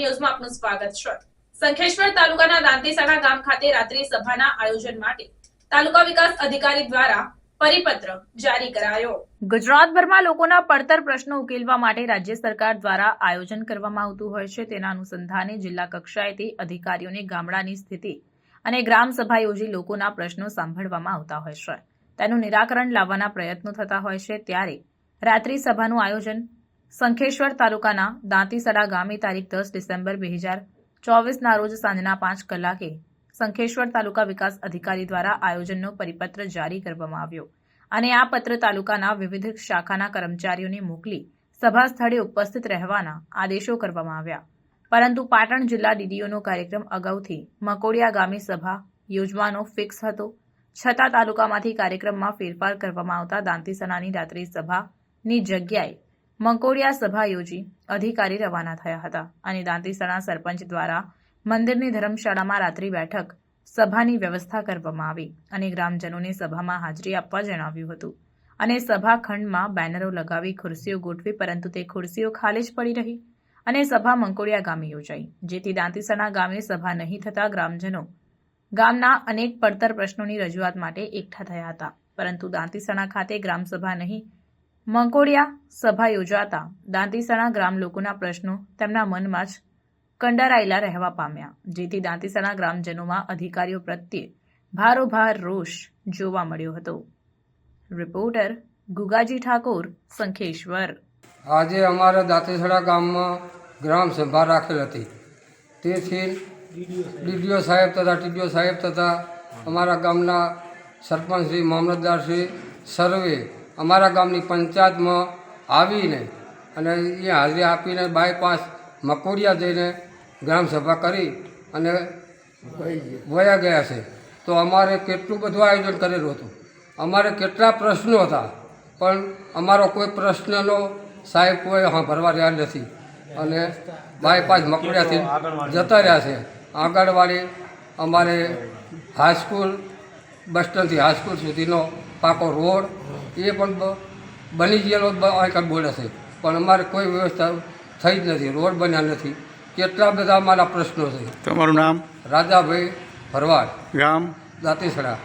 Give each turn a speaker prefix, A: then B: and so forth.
A: સ્વાગત છે. સંખેશ્વર તાલુકાના દાંતીસાણા ગામ ખાતે રાત્રિ સભાના આયોજન માટે તાલુકા વિકાસ અધિકારી દ્વારા પરિપત્ર જારી કરાયો. ગુજરાતભરમાં લોકોના પડતર પ્રશ્નો ઉકેલવા માટે રાજ્ય સરકાર દ્વારા આયોજન કરવામાં આવતું હોય છે. તેના અનુસંધાને જિલ્લા કક્ષાએથી અધિકારીઓને ગામડાની સ્થિતિ અને ગ્રામ સભા યોજી લોકોના પ્રશ્નો સાંભળવામાં આવતા હોય છે. તેનું નિરાકરણ લાવવાના પ્રયત્નો થતા હોય છે. ત્યારે રાત્રિ સભાનું આયોજન સંખેશ્વર તાલુકાના દાંતીસરા ગામે તારીખ દસ ડિસેમ્બર બે હજાર ચોવીસના રોજ સાંજના પાંચ કલાકે સંખેશ્વર તાલુકા વિકાસ અધિકારી દ્વારા આયોજનનો પરિપત્ર જારી કરવામાં આવ્યો અને આ પત્ર તાલુકાના વિવિધ શાખાના કર્મચારીઓને મોકલી સભા સ્થળે ઉપસ્થિત રહેવાના આદેશો કરવામાં આવ્યા. પરંતુ પાટણ જિલ્લા ડીડીઓનો કાર્યક્રમ અગાઉથી મકોડિયા ગામે સભા યોજવાનો ફિક્સ હતો. છતાં તાલુકામાંથી કાર્યક્રમમાં ફેરફાર કરવામાં આવતા દાંતીસનાની રાત્રિ સભાની જગ્યાએ મંકોડિયા સભા યોજી અધિકારી રવાના થયા હતા અને દાંતીસણા સરપંચ દ્વારા મંદિરની ધર્મશાળામાં રાત્રિ બેઠક સભાની વ્યવસ્થા કરવામાં આવી અને ગ્રામજનોને સભામાં હાજરી આપવા જણાવ્યું હતું. અને સભા ખંડમાં બેનરો લગાવી ખુરશીઓ ગોઠવી પરંતુ તે ખુરશીઓ ખાલી જ પડી રહી. અને સભા મંકોડિયા ગામે યોજાઈ, જેથી દાંતીસણા ગામે સભા નહીં થતા ગ્રામજનો ગામના અનેક પડતર પ્રશ્નોની રજૂઆત માટે એકઠા થયા હતા. પરંતુ દાંતીસણા ખાતે ગ્રામસભા નહીં મંકોડિયા સભા યોજાતા દાંતીસણા ગ્રામ લોકોના પ્રશ્નો તેમના મનમાં જ કંડારાયેલા રહેવા પામ્યા. જેથી દાંતીસણા ગ્રામજનોમાં અધિકારીઓ પ્રત્યે ભારોભાર રોષ જોવા મળ્યો હતો. રિપોર્ટર ગુગાજી ઠાકોર, સંખેશ્વર.
B: આજે અમારા દાંતીસણા ગામમાં ગ્રામ સભા રાખેલ હતી. તેથી ડીડીઓ સાહેબ તથા ટીડીઓ સાહેબ તથા અમારા ગામના સરપંચશ્રી મામલતદારશ્રી સર્વે અમારા ગામની પંચાયતમાં આવીને અને એ હાજરી આપીને બાયપાસ મકોડિયા જઈને ગ્રામસભા કરી અને વયા ગયા છે. તો અમારે કેટલું બધું આયોજન કરેલું હતું. અમારે કેટલા પ્રશ્નો હતા, પણ અમારો કોઈ પ્રશ્નનો સાહેબ કોઈ હા ભરવા રહ્યા નથી. અને બાયપાસ મકોડિયાથી જતા રહ્યા છે. આગળવાળી અમારે હાઈસ્કૂલ બસ સ્ટેન્ડથી હાઈસ્કૂલ સુધીનો પાકો રોડ એ પણ બની ગયેલો આગળ બોલે છે. પણ અમારે કોઈ વ્યવસ્થા થઈ જ નથી રોડ બન્યા નથી. કેટલા બધા અમારા પ્રશ્નો છે.
C: તમારું નામ?
B: રાજાભાઈ ભરવાડ.
C: ગામ?
B: દાંતીસડા